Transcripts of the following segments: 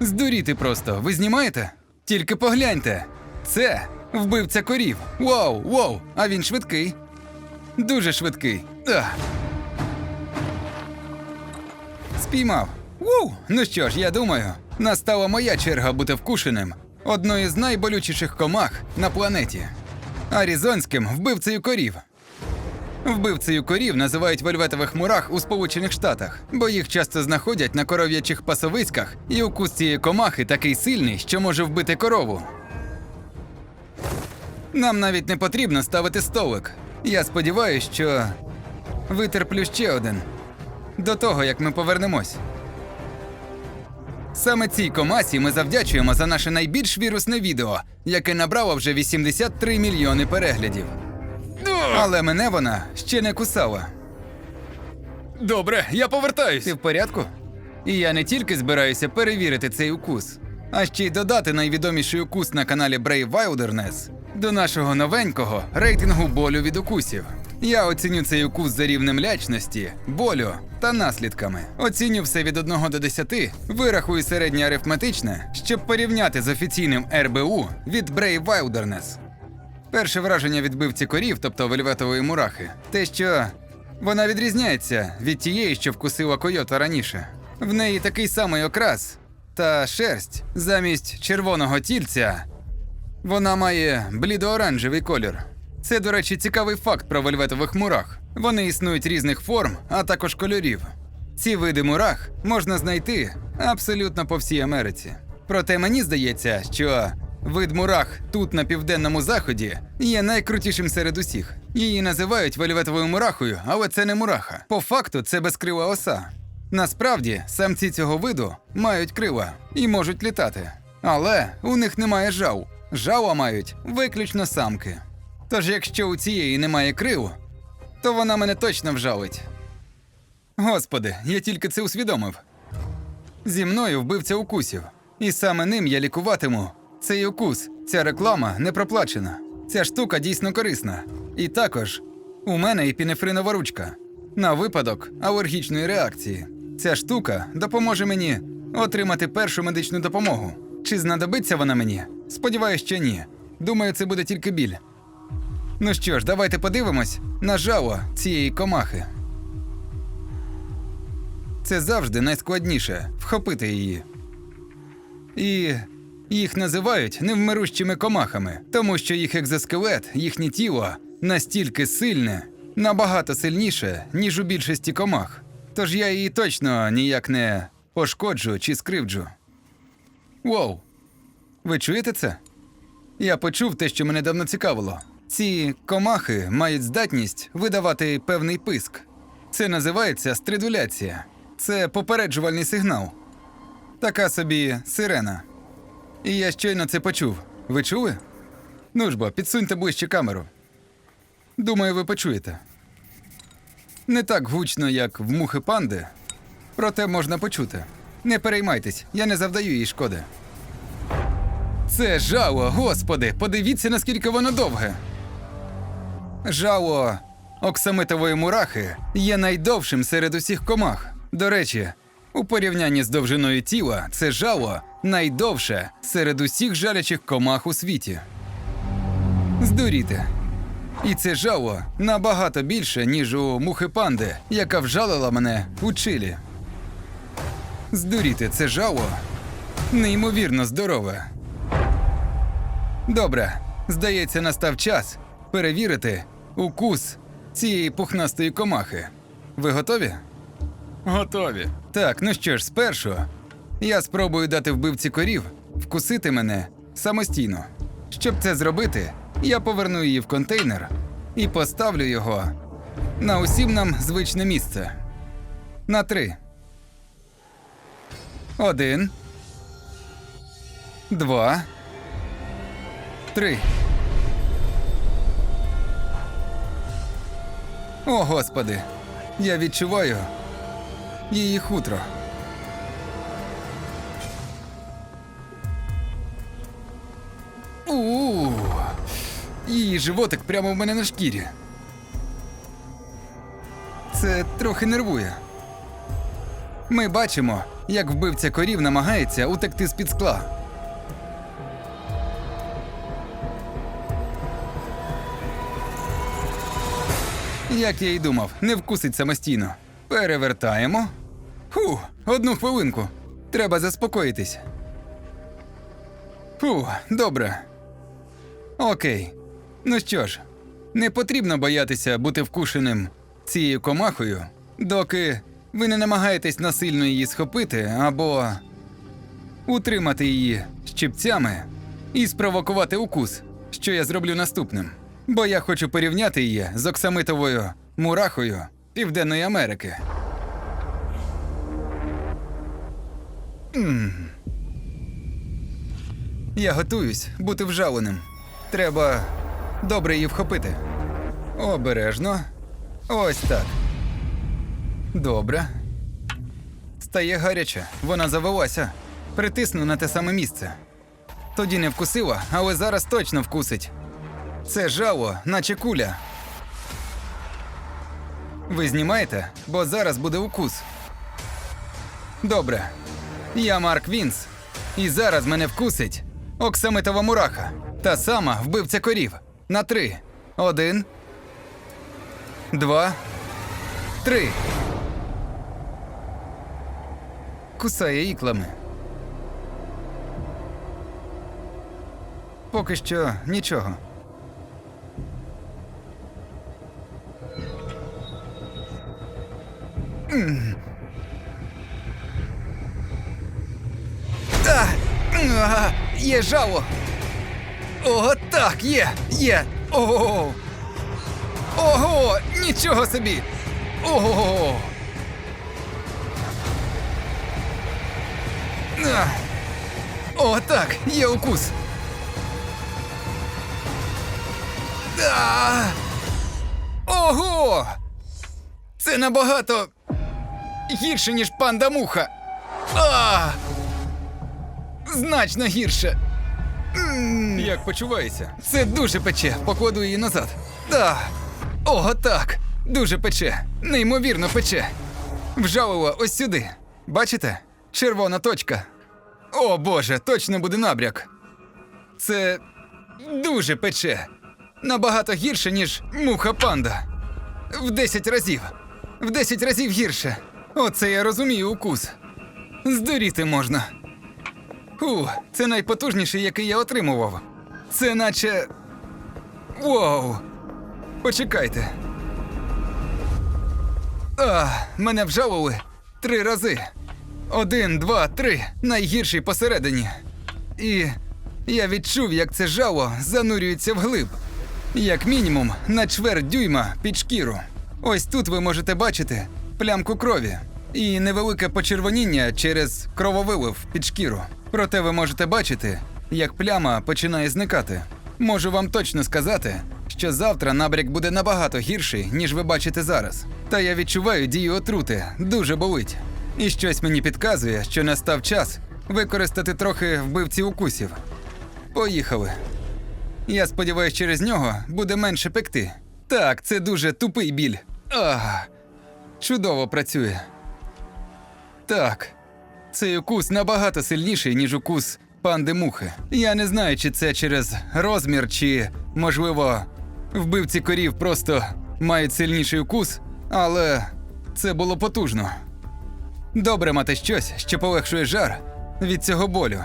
Здуріти просто. Ви знімаєте? Тільки погляньте. Це вбивця корів. Вау, вау, а він швидкий. Дуже швидкий. Ах. Спіймав. Ву! Ну що ж, я думаю, настала моя черга бути вкушеним одною з найболючіших комах на планеті. Аризонським вбивцею корів. Вбивцею корів називають вельветових мурах у Сполучених Штатах, бо їх часто знаходять на коров'ячих пасовиськах, і укус цієї комахи такий сильний, що може вбити корову. Нам навіть не потрібно ставити столик. Я сподіваюся, що витерплю ще один до того, як ми повернемось. Саме цій комасі ми завдячуємо за наше найбільш вірусне відео, яке набрало вже 83 мільйони переглядів. Але мене вона ще не кусала. Добре, я повертаюсь. Ти в порядку? І я не тільки збираюся перевірити цей укус, а ще й додати найвідоміший укус на каналі Brave Wilderness до нашого новенького рейтингу болю від укусів. Я оціню цей укус за рівнем лячності, болю та наслідками. Оціню все від 1 до 10, вирахую середнє арифметичне, щоб порівняти з офіційним РБУ від Brave Wilderness. Перше враження від бивці корів, тобто вельветової мурахи, те, що вона відрізняється від тієї, що вкусила койота раніше. В неї такий самий окрас та шерсть замість червоного тільця. Вона має блідо-оранжевий колір. Це, до речі, цікавий факт про вельветових мурах. Вони існують різних форм, а також кольорів. Ці види мурах можна знайти абсолютно по всій Америці. Проте мені здається, що вид мурах тут на південному заході є найкрутішим серед усіх. Її називають вельветовою мурахою, але це не мураха. По факту це безкрила оса. Насправді, самці цього виду мають крила і можуть літати. Але у них немає жал. Жала мають виключно самки. Тож, якщо у цієї немає крил, то вона мене точно вжалить. Господи, я тільки це усвідомив. Зі мною вбивця укусів. І саме ним я лікуватиму. Цей укус, ця реклама не проплачена. Ця штука дійсно корисна. І також у мене епінефринова ручка на випадок алергічної реакції. Ця штука допоможе мені отримати першу медичну допомогу. Чи знадобиться вона мені? Сподіваюсь, що ні. Думаю, це буде тільки біль. Ну що ж, давайте подивимось на жало цієї комахи. Це завжди найскладніше вхопити її. І їх називають невмирущими комахами, тому що їх екзоскелет, їхнє тіло настільки сильне, набагато сильніше, ніж у більшості комах. Тож я її точно ніяк не пошкоджу чи скривджу. Воу! Ви чуєте це? Я почув те, що мене давно цікавило. Ці комахи мають здатність видавати певний писк. Це називається стридуляція. Це попереджувальний сигнал. Така собі сирена. І я щойно це почув. Ви чули? Ну ж бо, підсуньте ближче камеру. Думаю, ви почуєте. Не так гучно, як в мухи панди, проте можна почути. Не переймайтесь, я не завдаю їй шкоди. Це жало, господи, подивіться, наскільки воно довге. Жало оксамитової мурахи є найдовшим серед усіх комах. До речі, у порівнянні з довжиною тіла, це жало найдовше серед усіх жалячих комах у світі. Здуріте. І це жало набагато більше, ніж у мухи панди, яка вжалила мене у чилі. Здуріти, це жало неймовірно здорове. Добре, здається, настав час перевірити укус цієї пухнастої комахи. Ви готові? Готові. Так, ну що ж, спершу я спробую дати вбивці корів вкусити мене самостійно. Щоб це зробити, я поверну її в контейнер і поставлю його на усім нам звичне місце. На три. Один. Два. Три. О, господи. Я відчуваю її хутро. У, її животик прямо в мене на шкірі. Це трохи нервує. Ми бачимо, як вбивця корів намагається утекти з-під скла. Як я й думав, не вкусить самостійно. Перевертаємо. Фу, одну хвилинку. Треба заспокоїтись. Фу, добре. Окей. Ну що ж, не потрібно боятися бути вкушеним цією комахою, доки ви не намагаєтесь насильно її схопити або утримати її щипцями і спровокувати укус, що я зроблю наступним. Бо я хочу порівняти її з оксамитовою мурахою Південної Америки. Я готуюсь бути вжаленим. Треба добре її вхопити. Обережно. Ось так. Добре. Стає гаряче, вона завелася. Притисну на те саме місце. Тоді не вкусила, але зараз точно вкусить. Це жало, наче куля. Ви знімаєте? Бо зараз буде укус. Добре. Я Марк Вінс. І зараз мене вкусить оксамитова мураха. Та сама вбивця корів. На три. Один. Два. Три. Кусає іклами. Поки що нічого. А! А! Є жало! О, так, є! Є! Ого! Ого! Нічого собі! Ого! О, так, є укус! Ого! Це набагато гірше, ніж панда муха. А! Значно гірше. М, Як почуваєшся? Це дуже пече. Покладу її назад. Да. Ого, так. Дуже пече. Неймовірно пече. Вжалила ось сюди. Бачите? Червона точка. О боже, точно буде набряк. Це дуже пече. Набагато гірше, ніж муха панда. В 10 разів. В 10 разів гірше. Оце я розумію укус. Здуріти можна. Фу, це найпотужніший, який я отримував. Це наче. Воу. Почекайте. А, мене вжалили три рази. Один, два, три. Найгірший посередині. І я відчув, як це жало занурюється вглиб. Як мінімум, на чверть дюйма під шкіру. Ось тут ви можете бачити плямку крові і невелике почервоніння через крововилив під шкіру. Проте ви можете бачити, як пляма починає зникати. Можу вам точно сказати, що завтра набряк буде набагато гірший, ніж ви бачите зараз. Та я відчуваю дію отрути, дуже болить. І щось мені підказує, що настав час використати трохи вбивці укусів. Поїхали. Я сподіваюся, через нього буде менше пекти. Так, це дуже тупий біль. Ах, чудово працює. Так, цей укус набагато сильніший, ніж укус панди мухи. Я не знаю, чи це через розмір, чи, можливо, вбивці корів просто мають сильніший укус, але це було потужно. Добре мати щось, що полегшує жар від цього болю.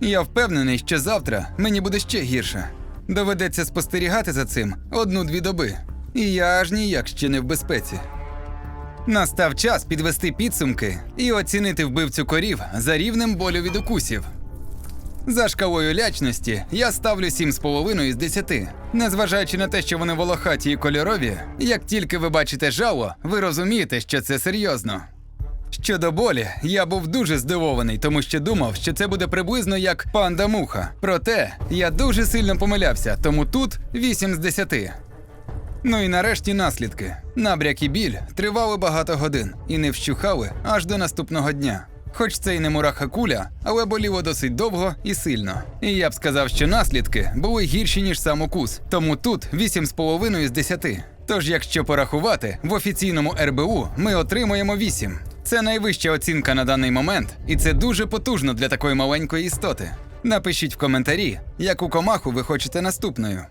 Я впевнений, що завтра мені буде ще гірше. Доведеться спостерігати за цим одну-дві доби. І я аж ніяк ще не в безпеці. Настав час підвести підсумки і оцінити вбивцю корів за рівнем болю від укусів. За шкалою лячності я ставлю 7,5 із 10. Незважаючи на те, що вони волохаті і кольорові, як тільки ви бачите жало, ви розумієте, що це серйозно. Щодо болі, я був дуже здивований, тому що думав, що це буде приблизно як панда муха. Проте я дуже сильно помилявся, тому тут 8 з 10. Ну і нарешті наслідки. Набряк і біль тривали багато годин і не вщухали аж до наступного дня. Хоч це й не мураха куля, але боліло досить довго і сильно. І я б сказав, що наслідки були гірші, ніж сам укус, тому тут 8,5 з 10. Тож, якщо порахувати, в офіційному РБУ ми отримуємо 8. Це найвища оцінка на даний момент, і це дуже потужно для такої маленької істоти. Напишіть в коментарі, яку комаху ви хочете наступною.